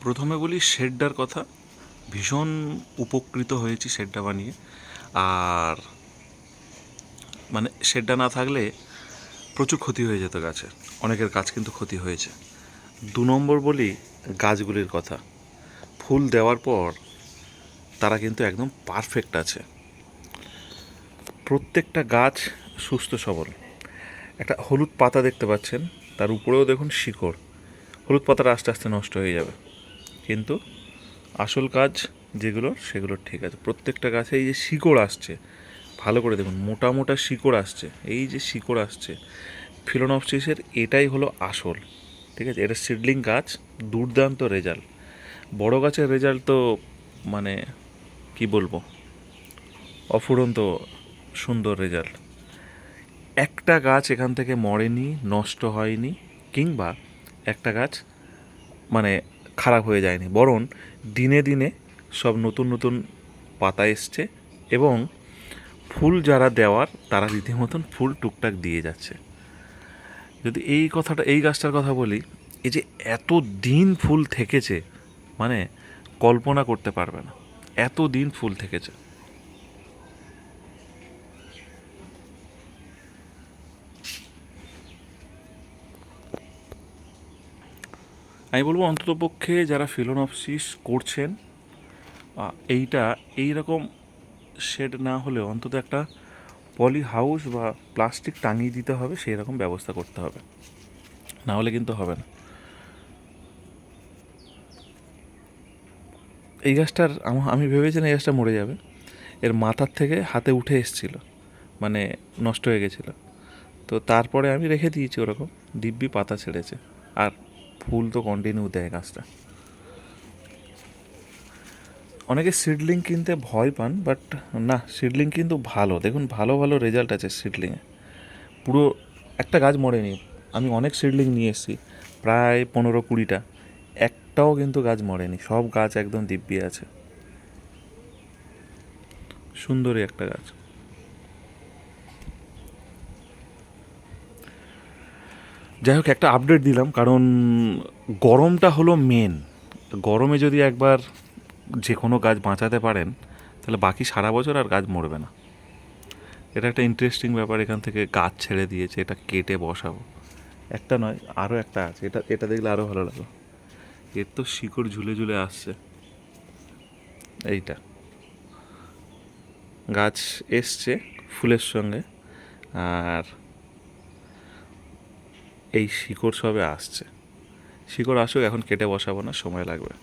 প্রথমে বলি শেডটার কথা। ভীষণ উপকৃত হয়েছি শেডটা বানিয়ে। আর মানে শেডটা না থাকলে প্রচুর ক্ষতি হয়ে যেত গাছের অনেকের গাছ কিন্তু ক্ষতি হয়েছে। দু নম্বর বলি গাছগুলির কথা। ফুল দেওয়ার পর তারা কিন্তু একদম পারফেক্ট আছে। প্রত্যেকটা গাছ সুস্থ সবল। একটা হলুদ পাতা দেখতে পাচ্ছেন, তার উপরেও দেখুন শিকড়। হলুদ পাতাটা আস্তে আস্তে নষ্ট হয়ে যাবে। কিন্তু আসল কাজ যেগুলো, সেগুলো ঠিক আছে। প্রত্যেকটা গাছে এই যে শিকড় আসছে, ভালো করে দেখুন, মোটা মোটা শিকড় আসছে, এই যে শিকড় আসছে, ফিলোনপসিসের এটাই হলো আসল, ঠিক আছে? এটা সিডলিং গাছ, দুর্দান্ত রেজাল্ট। বড় গাছের রেজাল্ট তো মানে কি বলব? অফুরন্ত সুন্দর রেজাল্ট। একটা গাছ এখান থেকে মরেনি, নষ্ট হয়নি, কিংবা একটা গাছ মানে খারাপ হয়ে যায়নি, বরং দিনে দিনে সব নতুন নতুন পাতা এসছে এবং ফুল যারা দেওয়ার তারা রীতিমতন ফুল টুকটাক দিয়ে যাচ্ছে। যদি এই কথাটা, এই গাছটার কথা বলি, এই যে এত দিন ফুল থেকেছে মানে কল্পনা করতে পারবে না। এত দিন ফুল থেকেছে। আমি বলব অন্ততপক্ষে যারা ফিলোনপসিস করছেন এইটা এই রকম শেড না হলেও অন্তত একটা পলি হাউস বা প্লাস্টিক টাঙিয়ে দিতে হবে সেই রকম ব্যবস্থা করতে হবে। না হলে কিন্তু হবে না। এই গাছটার আমা- ভেবেছিলাম এই গাছটা মরে যাবে। এর মাথার থেকে হাতে উঠে এসছিল মানে নষ্ট হয়ে গেছিল। তো তারপরে আমি রেখে দিয়েছি ওরকম, দিব্যি পাতা ছেড়েছে। আর ফুল তো কন্টিনিউ দেয় গাছটা। অনেকে সিডলিং কিনতে ভয় পান বাট না সিডলিং কিন্তু ভালো। দেখুন, ভালো ভালো রেজাল্ট আছে সিডলিংয়ে পুরো একটা গাছ মরেনি। আমি অনেক সিডলিং নিয়ে এসেছি, প্রায় পনেরো কুড়িটা। একটাও কিন্তু গাছ মরেনি। সব গাছ একদম দিব্যি আছে। সুন্দরই একটা গাছ। যাই হোক, একটা আপডেট দিলাম, কারণ গরমটা হলো মেন গরমে যদি একবার যে কোনো গাছ বাঁচাতে পারেন, তাহলে বাকি সারা বছর আর গাছ মরবে না। এটা একটা ইন্টারেস্টিং ব্যাপার, এখান থেকে গাছ ছেড়ে দিয়েছে, এটা কেটে বসাবো। একটা নয় আরও একটা আছে, এটা এটা দেখলে আরও ভালো লাগল। এর তো শিকড় ঝুলে ঝুলে আসছে। এইটা। গাছ এসছে ফুলের সঙ্গে, আর এই শিকড় সবে আসছে। শিকড় আসুক এখন কেটে বসাবো না সময় লাগবে।